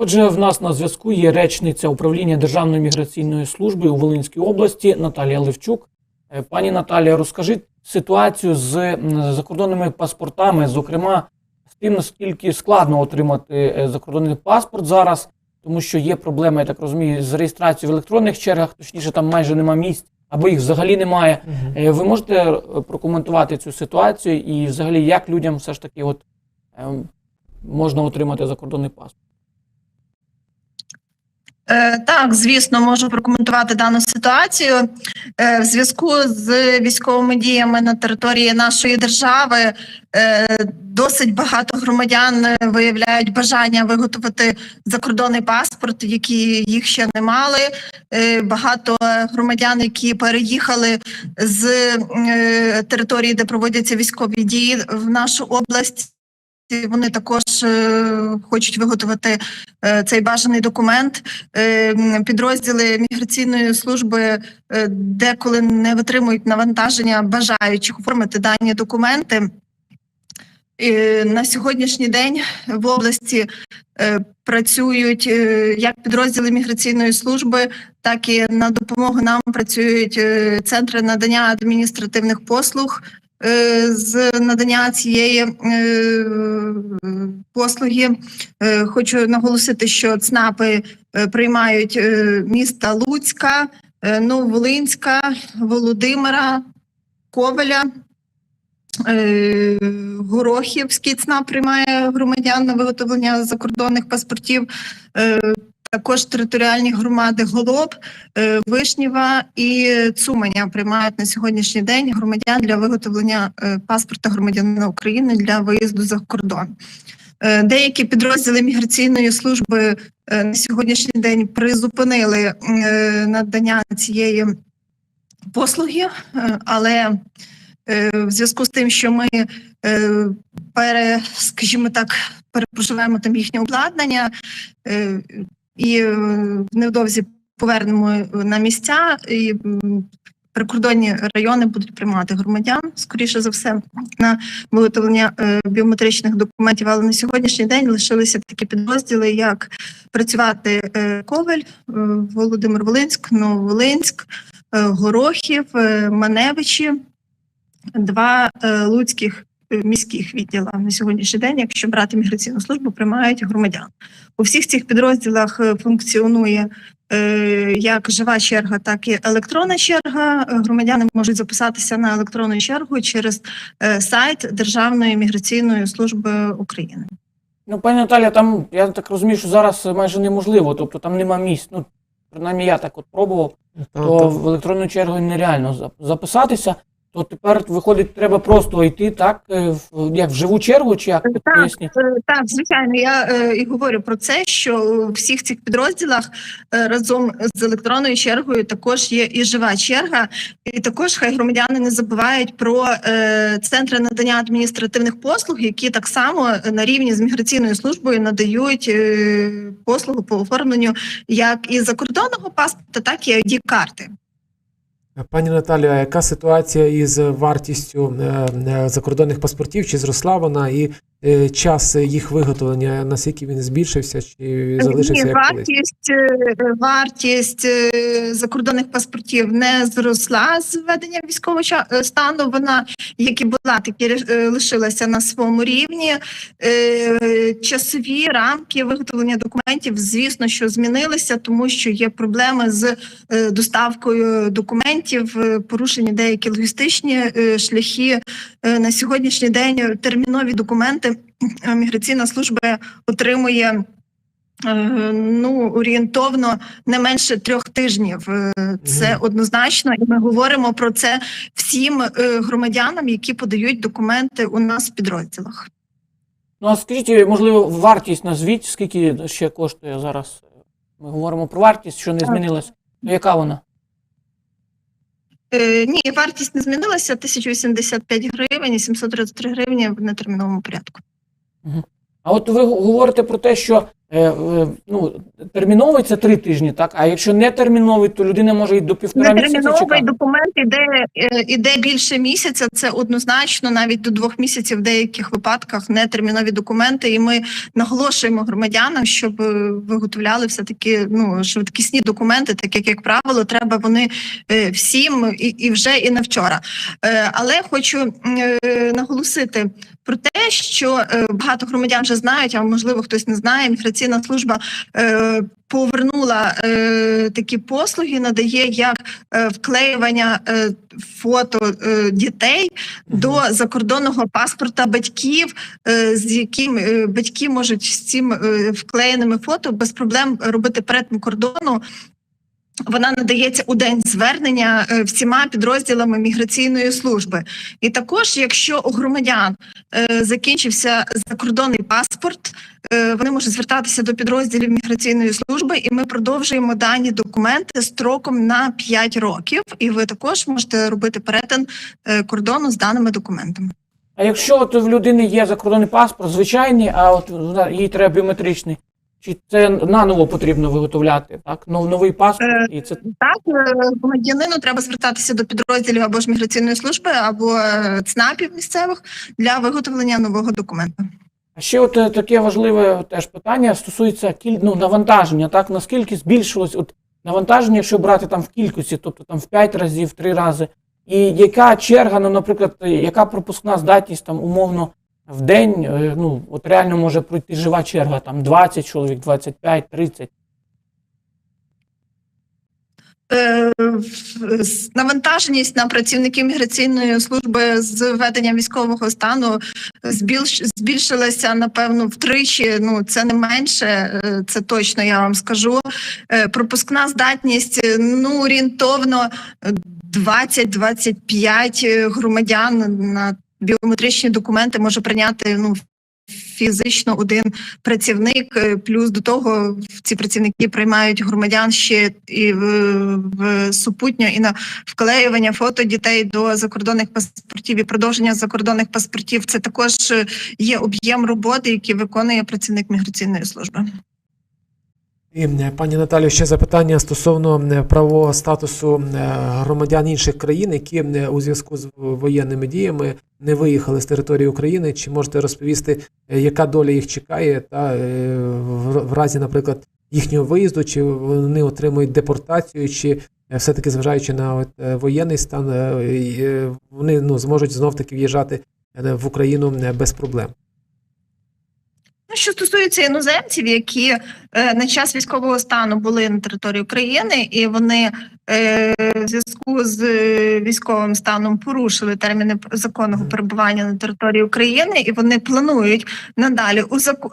Отже, в нас на зв'язку є речниця управління Державної міграційної служби у Волинській області Наталія Левчук. Е, Пані Наталія, розкажіть ситуацію з закордонними паспортами, зокрема з тим, наскільки складно отримати е, закордонний паспорт зараз, тому що є проблеми, я так розумію, з реєстрацією в електронних чергах, точніше, там майже нема місць або їх взагалі немає. Е, Ви можете прокоментувати цю ситуацію і взагалі як людям все ж таки от, е, можна отримати закордонний паспорт? Е, Так, звісно, можу прокоментувати дану ситуацію. Е, В зв'язку з військовими діями на території нашої держави е, досить багато громадян виявляють бажання виготовити закордонний паспорт, які їх ще не мали. Багато громадян, які переїхали з території, де проводяться військові дії в нашу область. Вони також е, хочуть виготовити е, цей бажаний документ. Е, Підрозділи міграційної служби деколи не витримують навантаження бажаючих оформити дані документи. На сьогоднішній день в області працюють як підрозділи міграційної служби, так і на допомогу нам працюють центри надання адміністративних послуг з надання цієї е, послуги. Е, Хочу наголосити, що ЦНАПи е, приймають е, міста Луцька, е, Нововолинська, Володимира, Ковеля. Е, Горохівський ЦНАП приймає громадян на виготовлення закордонних паспортів. Також територіальні громади Голоб, е, Вишнєва і Цуманя приймають на сьогоднішній день громадян для виготовлення е, паспорта громадянина України для виїзду за кордон. Е, Деякі підрозділи міграційної служби на сьогоднішній день призупинили надання цієї послуги, але в зв'язку з тим, що ми пере, скажімо так, перепрошиваємо там їхнє обладнання і е, невдовзі повернемо на місця і прикордонні райони будуть приймати громадян, скоріше за все, на виготовлення е, біометричних документів. Але на сьогоднішній день лишилися такі підрозділи, як працювати е, Ковель, е, Володимир Волинськ, Нововолинськ, е, Горохів, е, Маневичі, два е, луцьких е, міських відділа на сьогоднішній день, якщо брати міграційну службу, приймають громадян. У всіх цих підрозділах е, функціонує е, як жива черга, так і електронна черга. Е, Громадяни можуть записатися на електронну чергу через е, сайт Державної міграційної служби України. Ну, пані Наталя, там я так розумію, що зараз майже неможливо, тобто там нема місць. Ну, принаймні я так от пробував, то в електронну чергу нереально записатися. То тепер виходить, треба просто йти так, е, в- як в живу чергу, чи як Так, поясніть? Е, Так, звичайно, я е, і говорю про це, що у всіх цих підрозділах е, разом з електронною чергою також є і жива черга, і також хай громадяни не забувають про е, центри надання адміністративних послуг, які так само на рівні з міграційною службою надають е, послугу по оформленню як і закордонного паспорта, так і id карти. Пані Наталія, а яка ситуація із вартістю е, е, закордонних паспортів? Чи зросла вона і час їх виготовлення, наскільки він збільшився, чи залишився Ні, як вартість, е, вартість е, закордонних паспортів не зросла з введення військового е, стану. Вона, як і була, так і е, лишилася на своєму рівні. Е, Часові рамки виготовлення документів, звісно, що змінилися, тому що є проблеми з е, доставкою документів, е, порушені деякі логістичні е, шляхи. Е, На сьогоднішній день термінові документи е, міграційна служба отримує. Е, Ну, орієнтовно не менше трьох тижнів. Е, Це однозначно, і ми говоримо про це всім е, громадянам, які подають документи у нас в підрозділах. Ну, а скажіть, можливо, вартість назвіть, скільки ще коштує зараз? Ми говоримо про вартість, що не змінилась. Ну, яка вона? Е, Ні, вартість не змінилася 1085 гривень і 733 гривні в нетерміновому порядку. А от ви говорите про те, що ну, терміновий це три тижні, так? А якщо не терміновий, то людина може і до півтора місяця Нетерміновий чекати. документ іде, е, іде більше місяця. Це однозначно, навіть до двох місяців в деяких випадках нетермінові документи. І ми наголошуємо громадянам, щоб е, виготовляли все таки ну швидкісні документи, так як як правило, треба вони е, всім і, і вже і не вчора. Е, Але хочу е, наголосити про те, що е, багато громадян вже знають, а можливо хтось не знає. Міграційна служба е, повернула е, такі послуги, надає як вклеювання фото дітей до закордонного паспорта батьків, з яким батьки можуть з цим вклеєними фото без проблем робити перетин кордону. Вона надається у день звернення е, всіма підрозділами міграційної служби. І також, якщо у громадян е, закінчився закордонний паспорт, е, вони можуть звертатися до підрозділів міграційної служби, і ми продовжуємо дані документи строком на 5 років. І ви також можете робити перетин кордону з даними документами. А якщо от в людини є закордонний паспорт, звичайний, а от їй треба біометричний, чи це наново потрібно виготовляти? Так? Нов- Новий паспорт, Е, і це Так, е, громадянину треба звертатися до підрозділів або ж міграційної служби, або е, ЦНАПів місцевих для виготовлення нового документу. А ще от таке важливе теж питання стосується кіль... ну, навантаження. Так наскільки збільшилось от навантаження, якщо брати там в кількості, тобто там в 5 разів, в 3 рази. І яка черга, ну, наприклад, яка пропускна здатність там умовно в день, е, ну от реально може пройти жива черга, там 20 чоловік, 25, 30. Е, Навантаженість на працівників міграційної служби з введенням військового стану збільшилася напевно втричі. Ну це не менше, е, це точно я вам скажу. Пропускна здатність ну орієнтовно е, 20-25 громадян на біометричні документи може прийняти ну фізично один працівник. е, Плюс до того ці працівники приймають громадян ще і в, в супутньо і на вклеювання фото дітей до закордонних паспортів і продовження закордонних паспортів. Це також е, є об'єм роботи, який виконує працівник міграційної служби. І, е, пані Наталю, ще запитання стосовно е, правового статусу е, громадян інших країн, які у зв'язку з воєнними діями не виїхали з території України. Чи можете розповісти, яка доля їх чекає, та в разі, наприклад, їхнього виїзду, чи вони отримують депортацію, чи е, все-таки зважаючи на воєнний стан, вони ну, зможуть знов таки в'їжджати в Україну без проблем. Що стосується іноземців, які е, на час військового стану були на території України, і вони в зв'язку з е, військовим станом порушили терміни законного перебування на території України, і вони планують надалі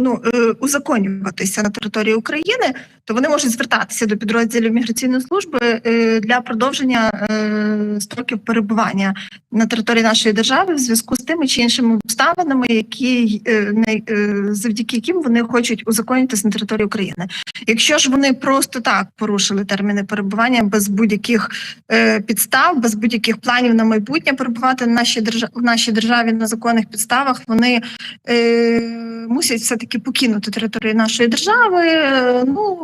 ну, е, узаконюватися на території України, то вони можуть звертатися до підрозділів міграційної служби е, для продовження е, строків перебування на території нашої держави в зв'язку з тими чи іншими обставинами, які е, е, завдяки яким вони хочуть узаконитися на території України. Якщо ж вони просто так порушили терміни перебування без будь-яких е, підстав, без будь-яких планів на майбутнє перебувати на нашій державі в нашій державі на законних підставах, вони е, мусять все таки покинути територію нашої держави. Е, Ну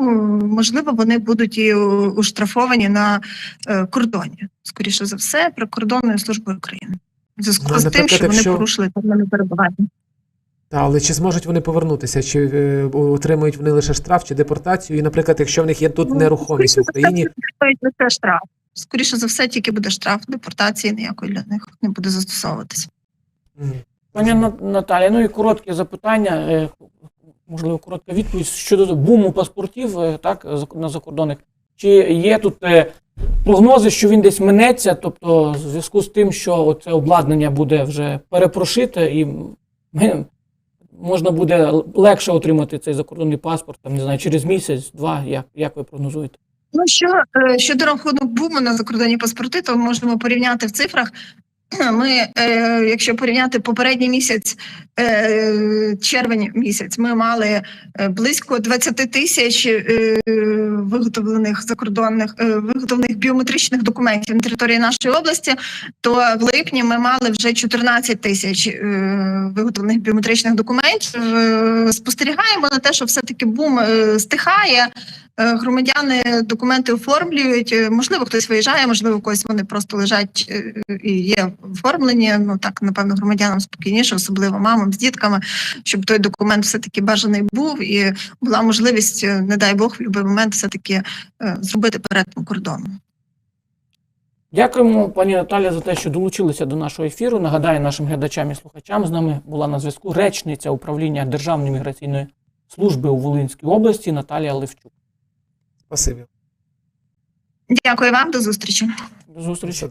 можливо, вони будуть і уштрафовані на е, кордоні, скоріше за все, прикордонною службою України. В зв'язку Ну, з тим, що вони якщо- порушили терміни перебування. Та, але чи зможуть вони повернутися? Чи е, отримують вони лише штраф чи депортацію? І, наприклад, якщо в них є тут Ну, нерухомість в Україні, лише штраф. Скоріше за все, тільки буде штраф, депортації ніякої для них не буде застосовуватися. Пані На- Наталія, ну і коротке запитання, е, можливо, коротка відповідь щодо буму паспортів, е, так, на закордонних. Чи є тут е, прогнози, що він десь минеться, тобто в зв'язку з тим, що це обладнання буде вже перепрошите, і ми, можна буде легше отримати цей закордонний паспорт, там, не знаю, через місяць, два, як, як ви прогнозуєте? Ну що е, щодо рахунок буму на закордонні паспорти, то можемо порівняти в цифрах. Ми, е, якщо порівняти попередній місяць, е, червень місяць, ми мали е, близько 20 тисяч виготовлених закордонних виготовлених біометричних документів на території нашої області, то в липні ми мали вже 14 тисяч виготовлених біометричних документів. Спостерігаємо на те, що все таки бум стихає. Е, Громадяни документи оформлюють. Е, Можливо, хтось виїжджає, можливо, когось вони просто лежать е, і є оформлені. Ну так, напевно, громадянам спокійніше, особливо мамам з дітками, щоб той документ все таки бажаний був і була можливість, не дай Бог, в будь-який момент все таки зробити перетин кордону. Дякуємо, пані Наталя, за те, що долучилися до нашого ефіру. Нагадаю нашим глядачам і слухачам. З нами була на зв'язку речниця управління Державної міграційної служби у Волинській області Наталія Левчук. Спасибі. Дякую вам, до зустрічі. До зустрічі.